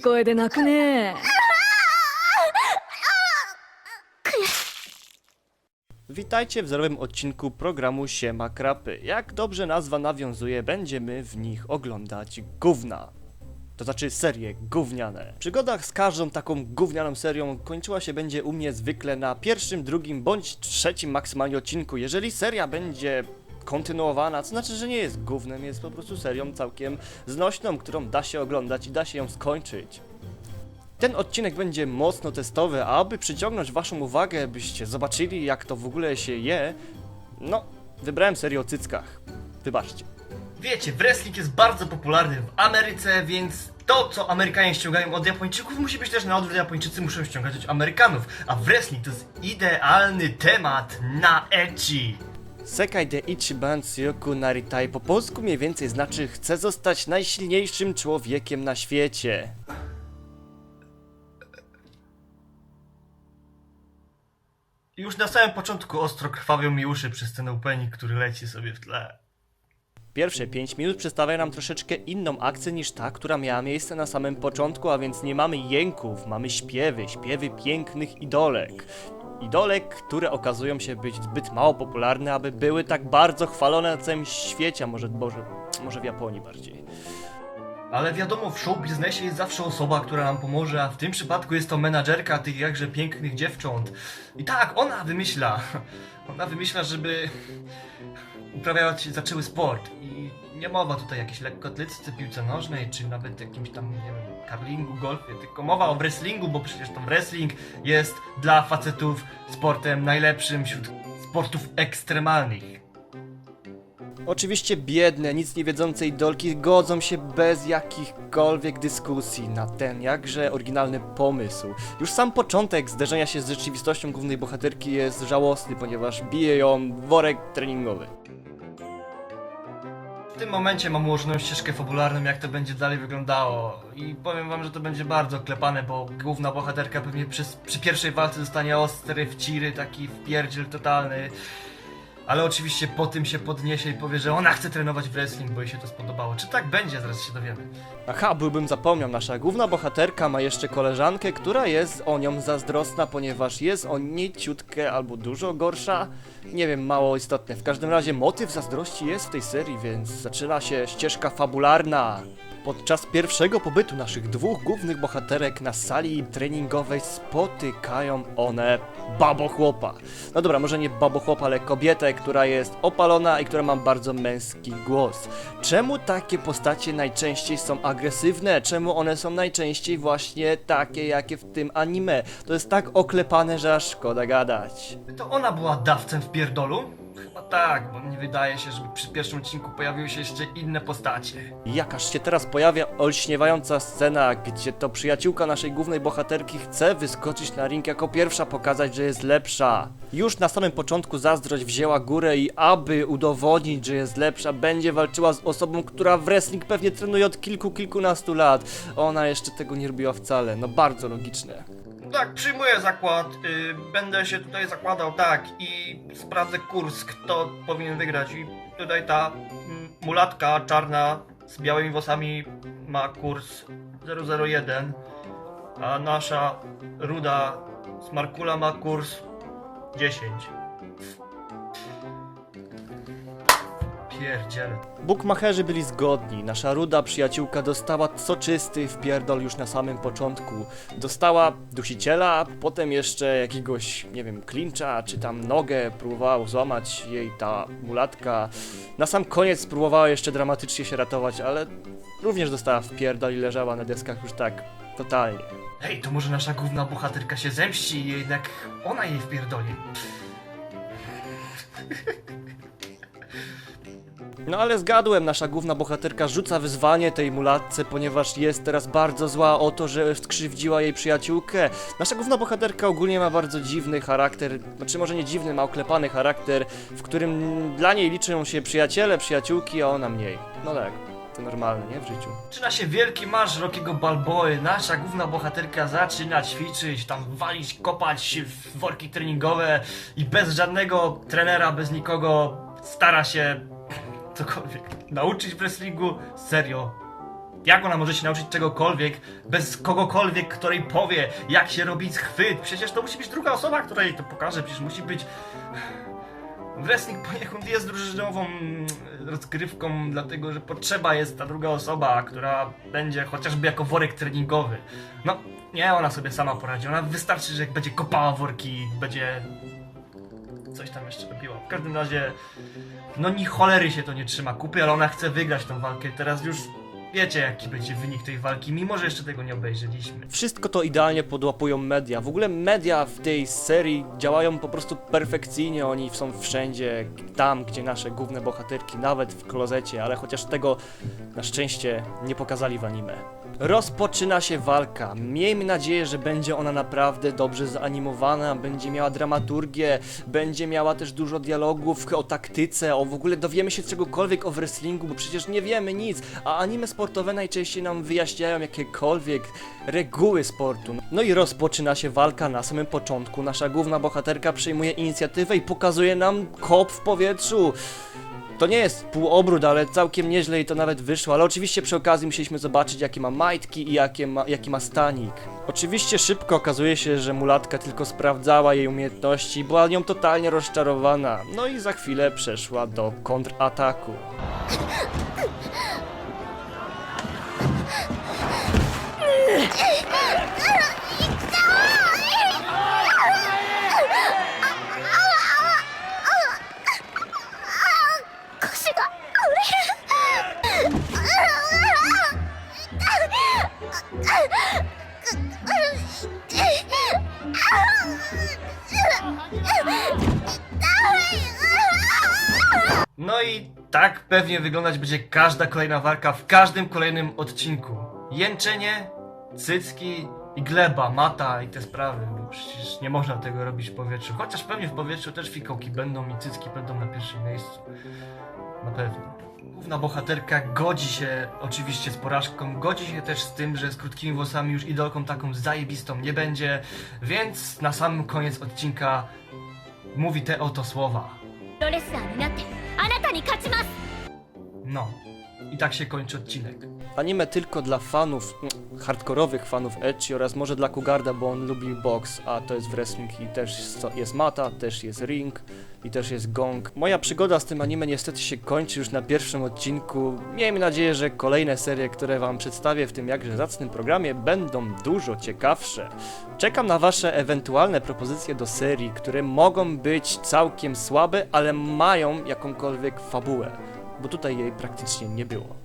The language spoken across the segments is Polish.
い声で泣くね Witajcie w zerowym odcinku programu Siema Krapy. Jak dobrze nazwa nawiązuje, będziemy w nich oglądać gówna. To znaczy serie gówniane. Przygoda z każdą taką gównianą serią kończyła się będzie u mnie zwykle na pierwszym, drugim bądź trzecim maksymalnie odcinku. Jeżeli seria będzie kontynuowana, to znaczy, że nie jest gównem, jest po prostu serią całkiem znośną, którą da się oglądać i da się ją skończyć. Ten odcinek będzie mocno testowy, a aby przyciągnąć waszą uwagę, byście zobaczyli jak to w ogóle się je, no, wybrałem serię o cyckach. Wybaczcie. Wiecie, wrestling jest bardzo popularny w Ameryce, więc to, co Amerykanie ściągają od Japończyków, musi być też na odwrót. Japończycy muszą ściągać od Amerykanów, a wrestling to jest idealny temat na ecchi. Sekai de Ichiban Tsuyoku Naritai po polsku mniej więcej znaczy chcę zostać najsilniejszym człowiekiem na świecie. Już na samym początku ostro krwawią mi uszy przez ten opening, który leci sobie w tle. Pierwsze 5 minut przedstawia nam troszeczkę inną akcję niż ta, która miała miejsce na samym początku, a więc nie mamy jęków, mamy śpiewy, śpiewy pięknych idolek. Idolek, które okazują się być zbyt mało popularne, aby były tak bardzo chwalone na całym świecie, a może, może, może w Japonii bardziej. Ale wiadomo, w show biznesie jest zawsze osoba, która nam pomoże, a w tym przypadku jest to menadżerka tych jakże pięknych dziewcząt. I tak, ona wymyśla. Ona wymyśla, żeby uprawiać zaczęły sport. I nie mowa tutaj o jakiejś lekkoatletyce, piłce nożnej, czy nawet jakimś tam, nie wiem, curlingu, golfie, tylko mowa o wrestlingu, bo przecież to wrestling jest dla facetów sportem najlepszym wśród sportów ekstremalnych. Oczywiście biedne, nic nie wiedzące idolki godzą się bez jakichkolwiek dyskusji na ten jakże oryginalny pomysł. Już sam początek zderzenia się z rzeczywistością głównej bohaterki jest żałosny, ponieważ bije ją worek treningowy. W tym momencie mam ułożoną ścieżkę fabularną, jak to będzie dalej wyglądało. I powiem wam, że to będzie bardzo klepane, bo główna bohaterka pewnie przy, przy pierwszej walce dostanie ostry wciry, taki wpierdziel totalny. Ale oczywiście po tym się podniesie i powie, że ona chce trenować wrestling, bo jej się to spodobało. Czy tak będzie? Zaraz się dowiemy. Aha, byłbym zapomniał, nasza główna bohaterka ma jeszcze koleżankę, która jest o nią zazdrosna, ponieważ jest o niej ciutkę albo dużo gorsza. Nie wiem, mało istotne. W każdym razie motyw zazdrości jest w tej serii, więc zaczyna się ścieżka fabularna. Podczas pierwszego pobytu naszych dwóch głównych bohaterek na sali treningowej spotykają one babochłopa. No dobra, może nie babochłopa, ale kobietę, która jest opalona i która ma bardzo męski głos. Czemu takie postacie najczęściej są agresywne? Czemu one są najczęściej właśnie takie, jakie w tym anime? To jest tak oklepane, że aż szkoda gadać. To ona była dawcem w pierdolu? Chyba tak, bo nie wydaje się, żeby przy pierwszym odcinku pojawiły się jeszcze inne postacie. Jakaż się teraz pojawia olśniewająca scena, gdzie to przyjaciółka naszej głównej bohaterki chce wyskoczyć na ring jako pierwsza, pokazać, że jest lepsza. Już na samym początku zazdrość wzięła górę i aby udowodnić, że jest lepsza, będzie walczyła z osobą, która w wrestling pewnie trenuje od kilku, kilkunastu lat. Ona jeszcze tego nie robiła wcale, no bardzo logiczne. Tak, przyjmuję zakład. y, będę się tutaj zakładał, tak, i sprawdzę kurs, kto powinien wygrać. I tutaj ta mm, mulatka czarna z białymi włosami ma kurs 001, a nasza ruda smarkula ma kurs 10. Pierdziele. Bukmacherzy byli zgodni. Nasza ruda przyjaciółka dostała soczysty wpierdol już na samym początku. Dostała dusiciela, potem jeszcze jakiegoś, nie wiem, klincza, czy tam nogę próbowała złamać jej ta mulatka. Na sam koniec próbowała jeszcze dramatycznie się ratować, ale również dostała wpierdol i leżała na deskach już tak totalnie. Hej, to może nasza główna bohaterka się zemści i jednak ona jej wpierdoli. No ale zgadłem, nasza główna bohaterka rzuca wyzwanie tej mulatce, ponieważ jest teraz bardzo zła o to, że skrzywdziła jej przyjaciółkę. Nasza główna bohaterka ogólnie ma bardzo dziwny charakter, znaczy może nie dziwny, ma oklepany charakter, w którym dla niej liczą się przyjaciele, przyjaciółki, a ona mniej. No tak, to normalne, nie? W życiu. Zaczyna się wielki marsz Rockiego Balboy. Nasza główna bohaterka zaczyna ćwiczyć, tam walić, kopać w worki treningowe i bez żadnego trenera, bez nikogo stara się cokolwiek nauczyć wrestlingu. Serio, Jak ona może się nauczyć czegokolwiek bez kogokolwiek, której powie, jak się robi chwyt? Przecież to musi być druga osoba, która jej to pokaże. Przecież musi być. Wrestling poniekąd jest drużynową mm, rozgrywką, dlatego że potrzeba jest ta druga osoba, która będzie chociażby jako worek treningowy. No, nie, ona sobie sama poradzi. Ona wystarczy, że jak będzie kopała worki, będzie coś tam jeszcze robiła. W każdym razie, no ni cholery się to nie trzyma kupy, ale ona chce wygrać tą walkę. Teraz już wiecie, jaki będzie wynik tej walki, mimo że jeszcze tego nie obejrzeliśmy. Wszystko to idealnie podłapują media. W ogóle media w tej serii działają po prostu perfekcyjnie. Oni są wszędzie, tam gdzie nasze główne bohaterki, nawet w klozecie, ale chociaż tego na szczęście nie pokazali w anime. Rozpoczyna się walka. Miejmy nadzieję, że będzie ona naprawdę dobrze zanimowana, będzie miała dramaturgię, będzie miała też dużo dialogów o taktyce, o w ogóle dowiemy się czegokolwiek o wrestlingu, bo przecież nie wiemy nic, a anime sportowe najczęściej nam wyjaśniają jakiekolwiek reguły sportu. No i rozpoczyna się walka na samym początku. Nasza główna bohaterka przejmuje inicjatywę i pokazuje nam kop w powietrzu. To nie jest półobrót, ale całkiem nieźle i to nawet wyszło, ale oczywiście przy okazji musieliśmy zobaczyć jakie ma majtki i jakie ma, jaki ma stanik. Oczywiście szybko okazuje się, że mulatka tylko sprawdzała jej umiejętności była nią totalnie rozczarowana. No i za chwilę przeszła do kontrataku. No i tak pewnie wyglądać będzie każda kolejna walka w każdym kolejnym odcinku. Jęczenie, cycki i gleba, mata i te sprawy, bo przecież nie można tego robić w powietrzu. Chociaż pewnie w powietrzu też fikołki będą i cycki będą na pierwszym miejscu. Na pewno. Główna bohaterka godzi się oczywiście z porażką, godzi się też z tym, że z krótkimi włosami już idolką taką zajebistą nie będzie, więc na sam koniec odcinka mówi te oto słowa. No. I tak się kończy odcinek. Anime tylko dla fanów, hardkorowych fanów Echi oraz może dla Kugarda, bo on lubi boks, a to jest wrestling i też jest mata, też jest ring i też jest gong. Moja przygoda z tym anime niestety się kończy już na pierwszym odcinku. Miejmy nadzieję, że kolejne serie, które wam przedstawię w tym jakże zacnym programie będą dużo ciekawsze. Czekam na wasze ewentualne propozycje do serii, które mogą być całkiem słabe, ale mają jakąkolwiek fabułę, bo tutaj jej praktycznie nie było.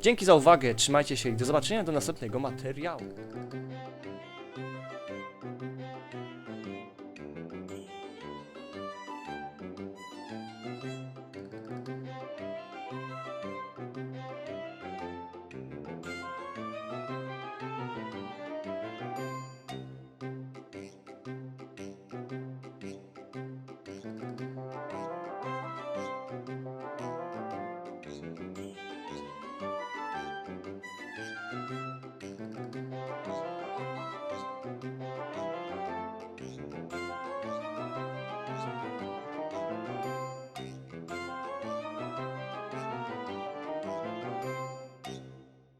Dzięki za uwagę, trzymajcie się i do zobaczenia do następnego materiału.